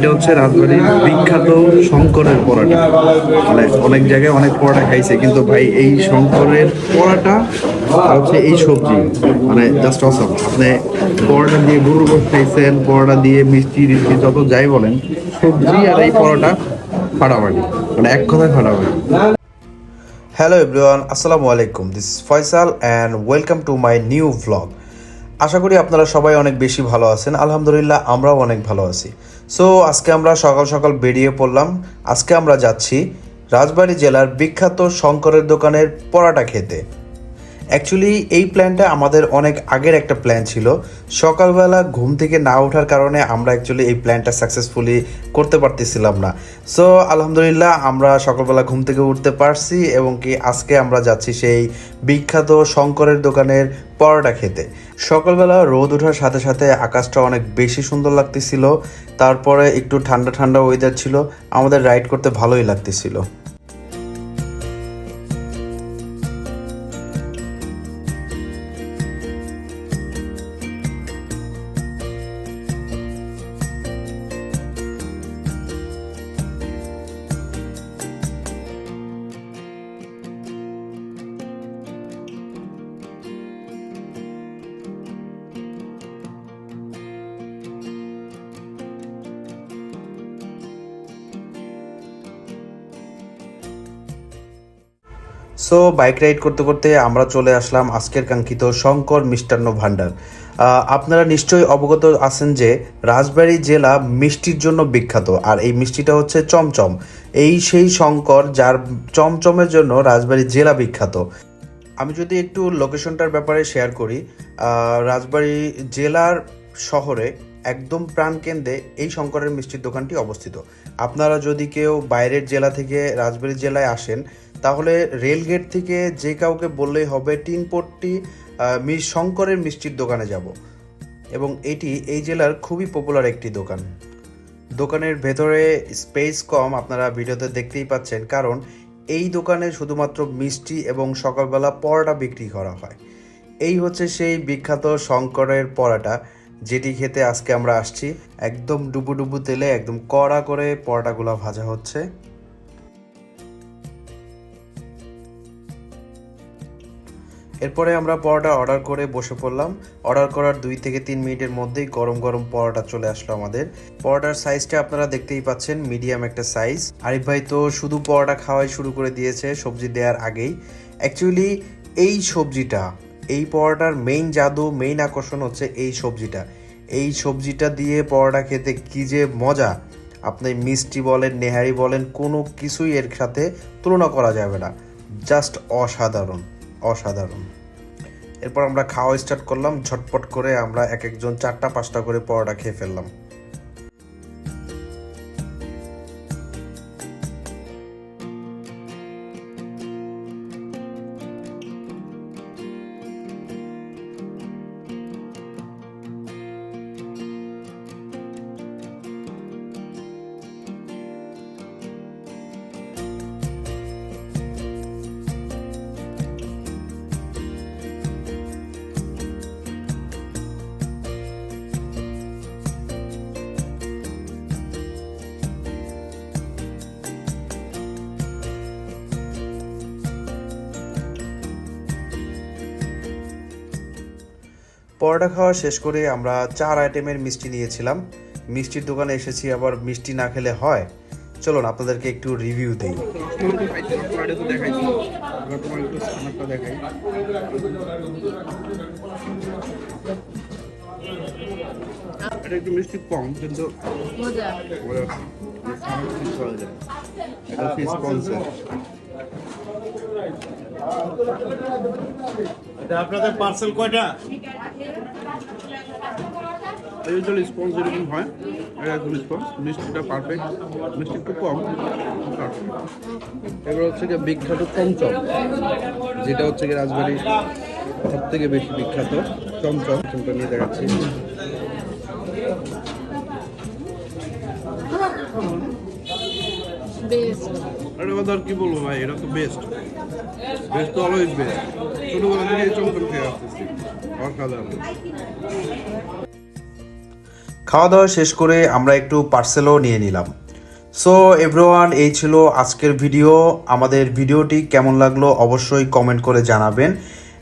এটা হচ্ছে রাজবাড়ির বিখ্যাত শঙ্করের পরোটা। মানে অনেক জায়গায় অনেক পরোটা খাইছে, কিন্তু ভাই এই শঙ্করের পরোটা আর হচ্ছে এই সবজি মানে জাস্ট অসম আপনি পরোটা দিয়ে গরুর গোশ খাইছেন, পরোটা দিয়ে মিষ্টি টিষ্টি যত যাই বলেন, সবজি আর এই পরোটা ফাটাফাটি মানে এক কথায় ফাটাফাটি। হ্যালো এভরিওয়ান আসসালামু আলাইকুম। This Faisal and welcome to my new vlog আশা করি আপনারা সবাই অনেক বেশি ভালো আছেন। আলহামদুলিল্লাহ আমরাও অনেক ভালো আছি। সো আজকে আমরা সকাল সকাল বেরিয়ে পড়লাম। আজকে আমরা যাচ্ছি রাজবাড়ী জেলার বিখ্যাত শঙ্করের দোকানের পরাটা খেতে। অ্যাকচুয়ালি এই প্ল্যানটা আমাদের অনেক আগের একটা প্ল্যান ছিল। সকালবেলা ঘুম থেকে না ওঠার কারণে আমরা অ্যাকচুয়ালি এই প্ল্যানটা সাকসেসফুলি করতে পারতেছিলাম না। সো আলহামদুলিল্লাহ, আমরা সকালবেলা ঘুম থেকে উঠতে পারছি এবং কি আজকে আমরা যাচ্ছি সেই বিখ্যাত শঙ্করের দোকানের পরোটা খেতে। সকালবেলা রোদ ওঠার সাথে সাথে আকাশটা অনেক বেশি সুন্দর লাগতেছিল। তারপরে একটু ঠান্ডা ঠান্ডা ওয়েদার ছিল। আমাদের রাইড করতে ভালোই লাগতেছিল। সো বাইক রাইড করতে করতে আমরা চলে আসলাম আজকের কাঙ্ক্ষিত শঙ্কর মিষ্টান্ন ভাণ্ডার। আপনারা নিশ্চয়ই অবগত আছেন যে রাজবাড়ী জেলা মিষ্টির জন্য বিখ্যাত, আর এই মিষ্টিটা হচ্ছে চমচম। এই সেই শঙ্কর যার চমচমের জন্য রাজবাড়ী জেলা বিখ্যাত। আমি যদি একটু লোকেশনটার ব্যাপারে শেয়ার করি রাজবাড়ী জেলার শহরে একদম প্রাণকেন্দ্রে এই শঙ্করের মিষ্টির দোকানটি অবস্থিত। আপনারা যদি কেউ বাইরের জেলা থেকে রাজবাড়ী জেলায় আসেন তাহলে রেলগেট থেকে যে কাউকে বললেই হবে টিনপট্টি আহ, মি- শঙ্করের মিষ্টির দোকানে যাব। এবং এটি এই জেলার খুবই পপুলার একটি দোকান। দোকানের ভেতরে স্পেস কম আপনারা ভিডিওতে দেখতেই পাচ্ছেন কারণ এই দোকানে শুধুমাত্র মিষ্টি এবং সকালবেলা পরোটা বিক্রি করা হয়। এই হচ্ছে সেই বিখ্যাত শঙ্করের পরোটা যেটি খেতে আজকে আমরা আসছি। একদম ডুবু ডুবু তেলে একদম কড়া করে পরোটাগুলো ভাজা হচ্ছে। এরপরে আমরা পরোটা অর্ডার করে বসে পড়লাম। অর্ডার করার দুই থেকে তিন মিনিটের মধ্যেই গরম গরম পরোটা চলে আসলো আমাদের। পরোটার সাইজটা আপনারা দেখতেই পাচ্ছেন মিডিয়াম একটা সাইজ আরিফ ভাই তো শুধু পরোটা খাওয়াই শুরু করে দিয়েছে, সবজি দেওয়ার আগেই। অ্যাকচুয়ালি এই সবজিটা, এই পরোটার মেইন জাদু মেইন আকর্ষণ হচ্ছে এই সবজিটা। এই সবজিটা দিয়ে পরোটা খেতে কি যে মজা। আপনি মিষ্টি বলেন, নেহারি বলেন, কোনো কিছুই এর সাথে তুলনা করা যাবে না। জাস্ট অসাধারণ। অসাধারণ। এরপর আমরা খাওয়া স্টার্ট করলাম, ঝটপট করে আমরা এক একজন চারটা পাঁচটা করে পরোটা খেয়ে ফেললাম। পরোটা খাওয়া শেষ করে আমরা চার আইটেমের মিষ্টি নিয়েছিলাম। মিষ্টির দোকানে এসেছি আবার মিষ্টি না খেলে হয়। চলুন আপনাদেরকে একটু রিভিউ দেই। তো দেখাইছি এবার তোমার একটু স্ক্যানারটা দেখাই এটা একটু মিষ্টি কম কিন্তু এটা আপনাদের পার্সেল কয়টা? ইউজুয়ালি স্পঞ্জ যেরকম হয় এটা একদম স্পঞ্জ মিষ্টিটা পারফেক্ট মিষ্টি একটু কম এবার হচ্ছে গিয়ে বিখ্যাত চমচম যেটা হচ্ছে গিয়ে রাজবাড়ি সব থেকে বেশি বিখ্যাত চমচম। চমচমটা নিয়ে দেখাচ্ছি। আরে কথা আর কি বলব ভাই এটা তো বেস্ট বেস্ট তো অলওয়েজ বেস্ট ছোটবেলা থেকে চমচম খেয়ে আসতেছি। অসাধারণ খাওয়া দাওয়া শেষ করে আমরা একটু পার্সেলও নিয়ে নিলাম। সো এভরিওয়ান এই ছিল আজকের ভিডিও আমাদের ভিডিওটি কেমন লাগল অবশ্যই কমেন্ট করে জানাবেন।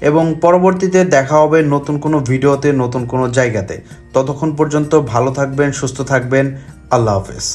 এবং পরবর্তীতে দেখা হবে নতুন কোনো ভিডিওতে নতুন কোনো জায়গাতে। ততক্ষণ পর্যন্ত ভালো থাকবেন, সুস্থ থাকবেন। আল্লাহ হাফেজ।